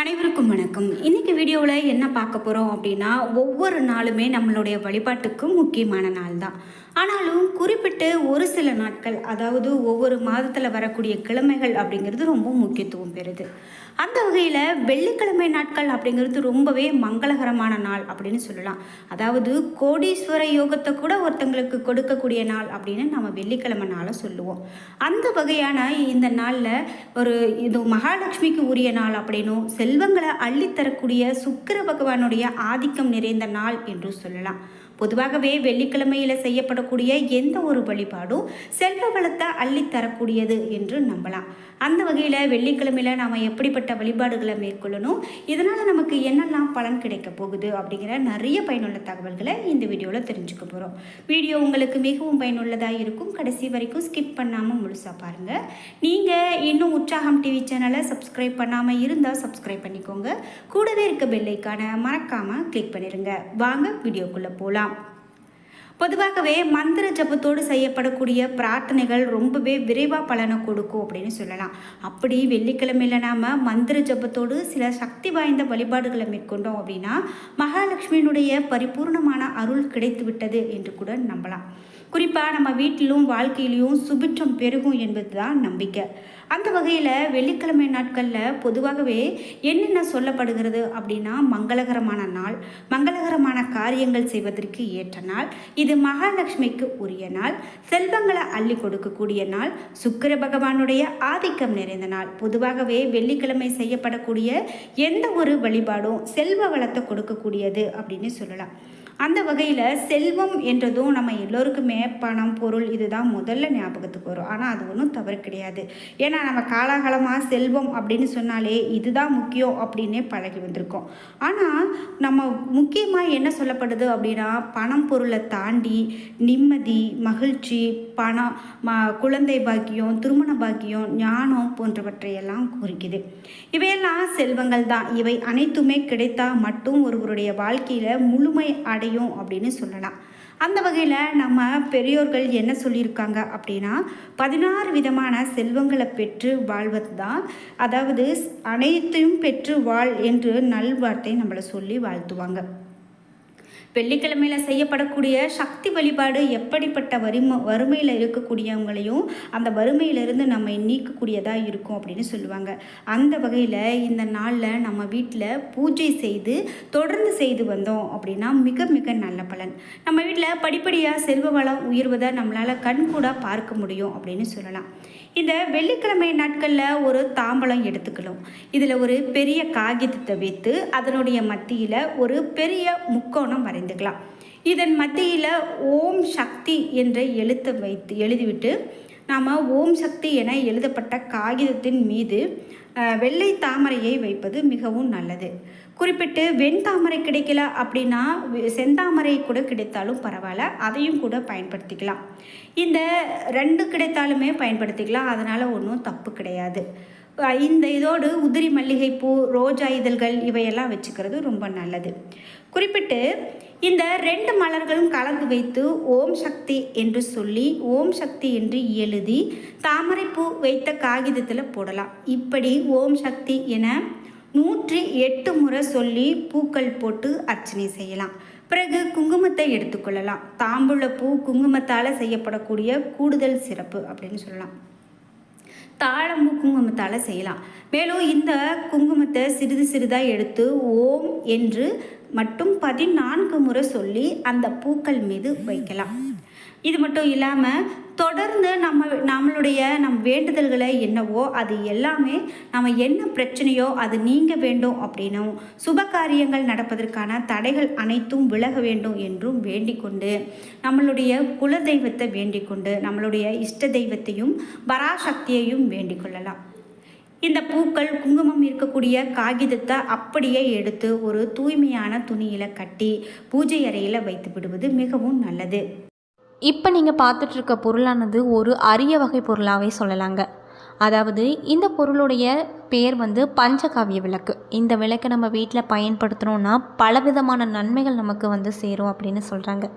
அனைவருக்கும் வணக்கம். இன்னைக்கு வீடியோவில் என்ன பார்க்க போகிறோம் அப்படின்னா ஒவ்வொரு நாளுமே நம்மளுடைய வழிபாட்டுக்கு முக்கியமான நாள் தான். ஆனாலும் குறிப்பிட்டு ஒரு சில நாட்கள் அதாவது ஒவ்வொரு மாதத்தில் வரக்கூடிய கிழமைகள் அப்படிங்கிறது ரொம்ப முக்கியத்துவம் பெறுது. அந்த வகையில் வெள்ளிக்கிழமை நாட்கள் அப்படிங்கிறது ரொம்பவே மங்களகரமான நாள் அப்படின்னு சொல்லலாம். அதாவது கோடீஸ்வர யோகத்தை கூட ஒருத்தங்களுக்கு கொடுக்கக்கூடிய நாள் அப்படின்னு நம்ம வெள்ளிக்கிழமை நாளை சொல்லுவோம். அந்த வகையான இந்த நாளில் ஒரு இது மகாலட்சுமிக்கு உரிய நாள் அப்படின்னும் செல்வங்களை அள்ளித்தரக்கூடிய சுக்கிர பகவானுடைய ஆதிக்கம் நிறைந்த நாள் என்று சொல்லலாம். பொதுவாகவே வெள்ளிக்கிழமையில் செய்யப்படக்கூடிய எந்த ஒரு வழிபாடும் செல்வ வளத்தை அள்ளித்தரக்கூடியது என்று நம்பலாம். அந்த வகையில் வெள்ளிக்கிழமையில் நாம் எப்படிப்பட்ட வழிபாடுகளை மேற்கொள்ளணும் இதனால் நமக்கு என்னெல்லாம் பலன் கிடைக்க போகுது அப்படிங்கிற நிறைய பயனுள்ள தகவல்களை இந்த வீடியோவில் தெரிஞ்சுக்க போகிறோம் வீடியோ உங்களுக்கு மிகவும் பயனுள்ளதாக இருக்கும். கடைசி வரைக்கும் ஸ்கிப் பண்ணாமல் முழுசாக பாருங்கள் நீங்கள் இன்னும் உற்சாகம் டிவி சேனலை சப்ஸ்கிரைப் பண்ணாமல் இருந்தால் சப்ஸ்கிரைப் பண்ணிக்கோங்க. கூடவே இருக்க பெல்லைக்கான மறக்காமல் கிளிக் பண்ணிடுங்க வாங்க வீடியோக்குள்ளே போகலாம் பொதுவாகவே மந்திர ஜபத்தோடு செய்யப்படக்கூடிய பிரார்த்தனைகள் ரொம்பவே விரைவாக பலனை கொடுக்கும் அப்படின்னு சொல்லலாம். அப்படி வெள்ளிக்கிழமையில் நாம் மந்திர ஜபத்தோடு சில சக்தி வாய்ந்த வழிபாடுகளை மேற்கொண்டோம் அப்படின்னா மகாலட்சுமியினுடைய பரிபூர்ணமான அருள் கிடைத்து விட்டது என்று கூட நம்பலாம். குறிப்பாக நம்ம வீட்டிலும் வாழ்க்கையிலையும் சுபிட்சம் பெருகும் என்பது தான் நம்பிக்கை. அந்த வகையில் வெள்ளிக்கிழமை நாட்களில் பொதுவாகவே என்னென்ன சொல்லப்படுகிறது அப்படின்னா மங்களகரமான நாள் மங்களகரமான காரியங்கள் செய்வதற்கு ஏற்ற நாள் இது மகாலட்சுமிக்கு உரிய நாள் செல்வங்களை அள்ளி கொடுக்கக்கூடிய நாள் சுக்கிர பகவானுடைய ஆதிக்கம் நிறைந்த நாள். பொதுவாகவே வெள்ளிக்கிழமை செய்யப்படக்கூடிய எந்த ஒரு வழிபாடும் செல்வ வளத்தை கொடுக்கக்கூடியது அப்படின்னு சொல்லலாம். அந்த வகையில் செல்வம் என்றதும் நம்ம எல்லோருக்குமே பணம் பொருள் இதுதான் முதல்ல ஞாபகத்துக்கு வரும். ஆனால் அது ஒன்றும் தவறு கிடையாது. ஏன்னா நம்ம காலாகாலமாக செல்வம் அப்படின்னு சொன்னாலே இதுதான் முக்கியம் அப்படின்னே பழகி வந்திருக்கோம். ஆனால் நம்ம முக்கியமாக என்ன சொல்லப்படுது அப்படின்னா பணம் பொருளை தாண்டி நிம்மதி மகிழ்ச்சி பணம் ம குழந்தை பாக்கியம் திருமண பாக்கியம் ஞானம் போன்றவற்றையெல்லாம் குறிக்குது. இவையெல்லாம் செல்வங்கள் தான். இவை அனைத்துமே கிடைத்தா மட்டும் ஒருவருடைய வாழ்க்கையில் முழுமை அடையும் அப்படின்னு சொல்லலாம். அந்த வகையில் நம்ம பெரியோர்கள் என்ன சொல்லியிருக்காங்க அப்படின்னா பதினாறு விதமான செல்வங்களை பெற்று வாழ்வது தான் அதாவது அனைத்தையும் பெற்று வாழ் என்று நல்வார்த்தை நம்மளை சொல்லி வாழ்த்துவாங்க. வெள்ளிக்கிழமையில் செய்யப்படக்கூடிய சக்தி வழிபாடு எப்படிப்பட்ட வறுமை வறுமையில் இருக்கக்கூடியவங்களையும் அந்த வறுமையிலிருந்து நம்ம நீக்கக்கூடியதாக இருக்கும் அப்படின்னு சொல்லுவாங்க. அந்த வகையில் இந்த நாளில் நம்ம வீட்டில் பூஜை செய்து தொடர்ந்து செய்து வந்தோம் அப்படின்னா மிக மிக நல்ல பலன். நம்ம வீட்டில் படிப்படியாக செல்வ வளம் உயர்வதை நம்மளால் கண்கூடாக பார்க்க முடியும் அப்படின்னு சொல்லலாம். இந்த வெள்ளிக்கிழமை நாட்களில் ஒரு தாம்பலம் எடுத்துக்கணும். இதில் ஒரு பெரிய காகிதத்தை வைத்து அதனுடைய மத்தியில் ஒரு பெரிய முக்கோணம் வரைந்துக்கலாம் இதன் மத்தியில் ஓம் சக்தி என்ற எழுத்தை வைத்து எழுதிவிட்டு நாம் ஓம் சக்தி என எழுதப்பட்ட காகிதத்தின் மீது வெள்ளை தாமரையை வைப்பது மிகவும் நல்லது. குறிப்பிட்டு வெண் தாமரை கிடைக்கல அப்படின்னா செந்தாமரை கூட கிடைத்தாலும் பரவாயில்ல அதையும் கூட பயன்படுத்திக்கலாம். இந்த ரெண்டு கிடைத்தாலுமே பயன்படுத்திக்கலாம் அதனால் ஒன்றும் தப்பு கிடையாது. இந்த இதோடு உதிரி மல்லிகைப்பூ ரோஜா இதழ்கள் இவையெல்லாம் வச்சுக்கிறது ரொம்ப நல்லது. குறிப்பிட்டு இந்த ரெண்டு மலர்களும் கலந்து வைத்து ஓம் சக்தி என்று சொல்லி ஓம் சக்தி என்று எழுதி தாமரைப்பூ வைத்த காகிதத்தில் போடலாம். இப்படி ஓம் சக்தி என நூற்றி எட்டு முறை சொல்லி பூக்கள் போட்டு அர்ச்சனை செய்யலாம். பிறகு குங்குமத்தை எடுத்துக்கொள்ளலாம் தாம்பூலப்பூ குங்குமத்தால் செய்யப்படக்கூடிய கூடுதல் சிறப்பு அப்படின்னு சொல்லலாம். தாழம்பூ குங்குமத்தால் செய்யலாம். மேலும் இந்த குங்குமத்தை சிறிது சிறிதாக எடுத்து ஓம் என்று மட்டும் பதினான்கு முறை சொல்லி அந்த பூக்கள் மீது வைக்கலாம். இது மட்டும் இல்லாமல் தொடர்ந்து நம்ம நம்மளுடைய நம் வேண்டுதல்களை என்னவோ அது எல்லாமே நம்ம என்ன பிரச்சனையோ அது நீங்க வேண்டும் அப்படின்னும் சுப காரியங்கள் நடப்பதற்கான தடைகள் அனைத்தும் விலக வேண்டும் என்றும் வேண்டிக்கொண்டு நம்மளுடைய குல தெய்வத்தை நம்மளுடைய இஷ்ட தெய்வத்தையும் பராசக்தியையும் வேண்டிக் கொள்ளலாம் இந்த பூக்கள் குங்குமம் இருக்கக்கூடிய காகிதத்தை அப்படியே எடுத்து ஒரு தூய்மையான துணியில் கட்டி பூஜை அறையில் வைத்து விடுவது மிகவும் நல்லது. இப்போ நீங்கள் பார்த்துட்ருக்க பொருளானது ஒரு அரிய வகை பொருளாகவே சொல்லலாங்க. அதாவது இந்த பொருளுடைய பேர் வந்து பஞ்சகாவிய விளக்கு. இந்த விளக்கை நம்ம வீட்டில் பயன்படுத்தினோன்னா பலவிதமான நன்மைகள் நமக்கு வந்து சேரும் அப்படின்னு சொல்கிறாங்க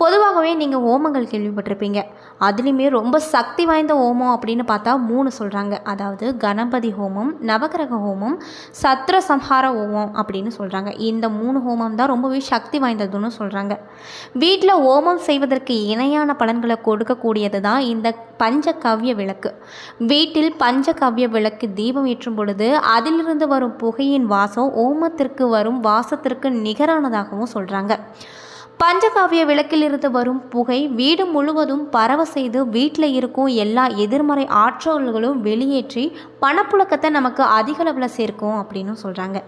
பொதுவாகவே நீங்கள் ஓமங்கள் கேள்விப்பட்டிருப்பீங்க. அதுலேயுமே ரொம்ப சக்தி வாய்ந்த ஹோமம் அப்படின்னு பார்த்தா மூணு சொல்கிறாங்க அதாவது கணபதி ஹோமம் நவகிரக ஹோமம் சத்ர சம்ஹார ஹோமம் அப்படின்னு சொல்கிறாங்க இந்த மூணு ஹோமம் தான் ரொம்பவே சக்தி வாய்ந்ததுன்னு சொல்கிறாங்க வீட்டில் ஹோமம் செய்வதற்கு இணையான பலன்களை கொடுக்கக்கூடியது தான் இந்த பஞ்சகவ்ய விளக்கு. வீட்டில் பஞ்சகவ்ய விளக்கு தீபம் ஏற்றும் பொழுது அதிலிருந்து வரும் புகையின் வாசம் ஓமத்திற்கு வரும் வாசத்திற்கு நிகரானதாகவும் சொல்கிறாங்க பஞ்சகாவிய விளக்கிலிருந்து வரும் புகை வீடு முழுவதும் பரவ செய்து வீட்டில் இருக்கும் எல்லா எதிர்மறை ஆற்றல்களும் வெளியேற்றி பணப்புழக்கத்தை நமக்கு அதிக அளவில் சேர்க்கும் அப்படின்னு சொல்கிறாங்க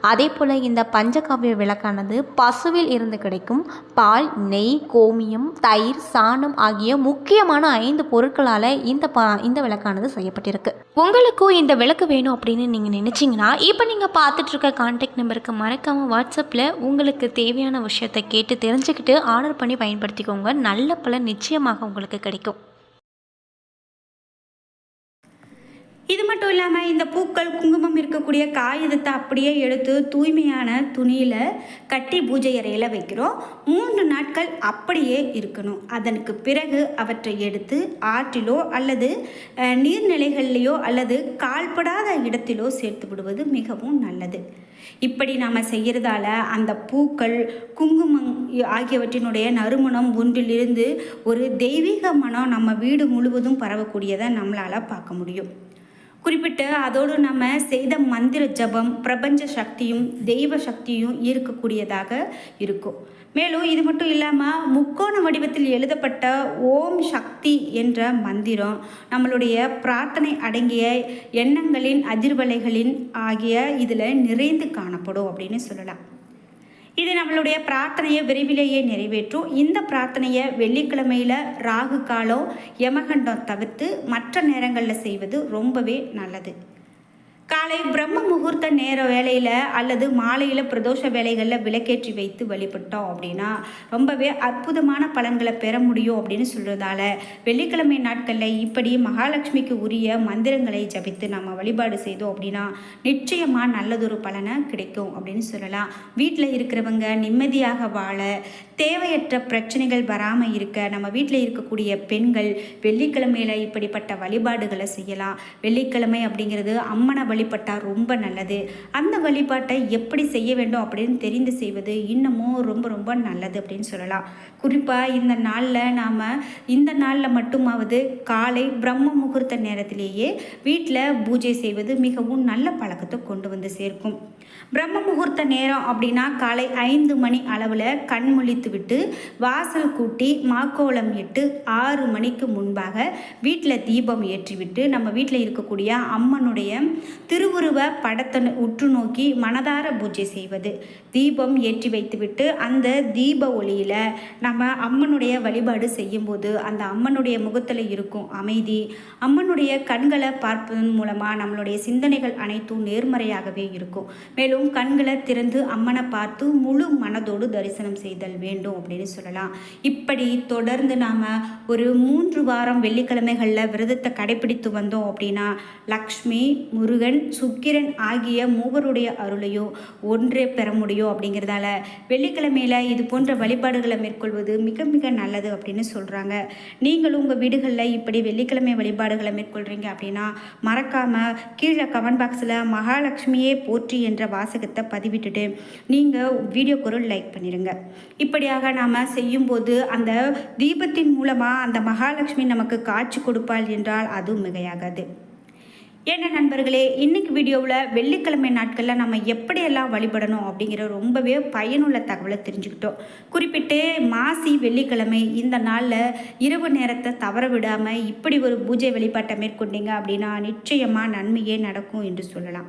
அதே போல் இந்த பஞ்சகாவிய விளக்கானது பசுவில் இருந்து கிடைக்கும் பால் நெய் கோமியம் தயிர் சாணம் ஆகிய முக்கியமான ஐந்து பொருட்களால் இந்த ப இந்த விளக்கானது செய்யப்பட்டிருக்கு. உங்களுக்கும் இந்த விளக்கு வேணும் அப்படின்னு நீங்கள் நினச்சிங்கன்னா இப்போ நீங்கள் பார்த்துட்ருக்க கான்டாக்ட் நம்பருக்கு மறக்காமல் வாட்ஸ்அப்பில் உங்களுக்கு தேவையான விஷயத்தை கேட்டு தெரிஞ்சுக்கிட்டு ஆர்டர் பண்ணி பயன்படுத்திக்கோங்க. நல்ல பலன் நிச்சயமாக உங்களுக்கு கிடைக்கும். இது மட்டும் இல்லாமல் இந்த பூக்கள் குங்குமம் இருக்கக்கூடிய காகிதத்தை அப்படியே எடுத்து தூய்மையான துணியில் கட்டி பூஜை அறையில் வைக்கிறோம். மூன்று நாட்கள் அப்படியே இருக்கணும். அதற்கு பிறகு அவற்றை எடுத்து ஆற்றிலோ அல்லது அஹ், நீர்நிலைகள்லையோ அல்லது கால்படாத இடத்திலோ சேர்த்து விடுவது மிகவும் நல்லது. இப்படி நாம் செய்கிறதால அந்த பூக்கள் குங்குமம் ஆகியவற்றினுடைய நறுமணம் ஒன்றிலிருந்து ஒரு தெய்வீக மனம் நம்ம வீடு முழுவதும் பரவக்கூடியதை நம்மளால் பார்க்க முடியும். குறிப்பிட்டு அதோடு நம்ம செய்த மந்திர ஜபம் பிரபஞ்ச சக்தியும் தெய்வ சக்தியும் ஈர்க்கக்கூடியதாக இருக்கும். மேலும் இது மட்டும் இல்லாமல் முக்கோண வடிவத்தில் எழுதப்பட்ட ஓம் சக்தி என்ற மந்திரம் நம்மளுடைய பிரார்த்தனை அடங்கிய எண்ணங்களின் அதிர்வலைகளின் ஆகிய இதில் நிறைந்து காணப்படும் அப்படின்னு சொல்லலாம். இது நம்மளுடைய பிரார்த்தனையை விரைவிலேயே நிறைவேற்றும். இந்த பிரார்த்தனையை வெள்ளிக்கிழமையில் ராகு காலம் யமகண்டம் தவிர்த்து மற்ற நேரங்களில் செய்வது ரொம்பவே நல்லது. காலை பிரம்ம முகூர்த்த நேர வேலையில் அல்லது மாலையில் பிரதோஷ வேலைகளில் விளக்கேற்றி வைத்து வழிபட்டோம் அப்படின்னா ரொம்பவே அற்புதமான பலன்களை பெற முடியும் அப்படின்னு சொல்கிறதால வெள்ளிக்கிழமை நாட்களில் இப்படி மகாலட்சுமிக்கு உரிய மந்திரங்களை ஜபித்து நம்ம வழிபாடு செய்தோம் அப்படின்னா நிச்சயமாக நல்லதொரு பலனை கிடைக்கும் அப்படின்னு சொல்லலாம். வீட்டில் இருக்கிறவங்க நிம்மதியாக வாழ தேவையற்ற பிரச்சனைகள் வராமல் இருக்க நம்ம வீட்டில் இருக்கக்கூடிய பெண்கள் வெள்ளிக்கிழமையில் இப்படிப்பட்ட வழிபாடுகளை செய்யலாம். வெள்ளிக்கிழமை அப்படிங்கிறது அம்மனை வழிபட்டால் ரொம்ப நல்லது. அந்த வழிபாட்டை எப்படி செய்ய வேண்டும் அப்படின்னு தெரிந்து செய்வது இன்னமும் ரொம்ப ரொம்ப நல்லது அப்படின்னு சொல்லலாம். குறிப்பாக இந்த நாளில் நாம் இந்த நாளில் மட்டுமாவது காலை பிரம்ம முகூர்த்த நேரத்திலேயே வீட்டில் பூஜை செய்வது மிகவும் நல்ல பழக்கத்தை கொண்டு வந்து சேர்க்கும். பிரம்ம முகூர்த்த நேரம் அப்படின்னா காலை ஐந்து மணி அளவில் கண் முழித்து விட்டு வாசல் கூட்டி மாக்கோலம் இட்டு ஆறு மணிக்கு முன்பாக வீட்டில் தீபம் ஏற்றிவிட்டு நம்ம வீட்டில் இருக்கக்கூடிய அம்மனுடைய திருவுருவ படத்தை உற்று நோக்கி மனதார பூஜை செய்வது. தீபம் ஏற்றி வைத்துவிட்டு அந்த தீப ஒளியில் நம்ம அம்மனுடைய வழிபாடு செய்யும்போது அந்த அம்மனுடைய முகத்தில் இருக்கும் அமைதி அம்மனுடைய கண்களை பார்ப்பதன் மூலமாக நம்மளுடைய சிந்தனைகள் அனைத்தும் நேர்மறையாகவே இருக்கும். மேலும் கண்களை திறந்து அம்மனை பார்த்து முழு மனதோடு தரிசனம் செய்தல் வேண்டும் அப்படின்னு சொல்லலாம். இப்படி தொடர்ந்து நாம் ஒரு மூன்று வாரம் வெள்ளிக்கிழமைகளில் விரதத்தை கடைபிடித்து வந்தோம் அப்படின்னா லக்ஷ்மி முருகன் சுக்கிரன் ஆகிய மூவருடைய அருளையோ ஒன்றே பெற முடியும் அப்படிங்கிறதால வெள்ளிக்கிழமையில் இது போன்ற வழிபாடுகளை மேற்கொள்வது மிக மிக நல்லது அப்படின்னு சொல்கிறாங்க நீங்களும் உங்கள் வீடுகளில் இப்படி வெள்ளிக்கிழமை வழிபாடுகளை மேற்கொள்கிறீங்க அப்படின்னா மறக்காமல் கீழே கமெண்ட் பாக்ஸில் மகாலட்சுமியே போற்றி என்ற வாசகத்தை பதிவிட்டுட்டு நீங்கள் வீடியோக்கு ஒரு லைக் பண்ணிடுங்க இப்படியாக நாம் செய்யும்போது அந்த தீபத்தின் மூலமாக அந்த மகாலட்சுமி நமக்கு காட்சி கொடுப்பாள் என்றால் அது மிகையாகாது. என்ன நண்பர்களே இன்னைக்கு வீடியோவில் வெள்ளிக்கிழமை நாட்களில் நம்ம எப்படியெல்லாம் வழிபடணும் அப்படிங்கிற ரொம்பவே பயனுள்ள தகவலை தெரிஞ்சுக்கிட்டோம். குறிப்பிட்டு மாசி வெள்ளிக்கிழமை இந்த நாளில் இரவு நேரத்தை தவற விடாமல் இப்படி ஒரு பூஜை வழிபாட்டை மேற்கொண்டீங்க அப்படின்னா நிச்சயமாக நன்மையே நடக்கும் என்று சொல்லலாம்.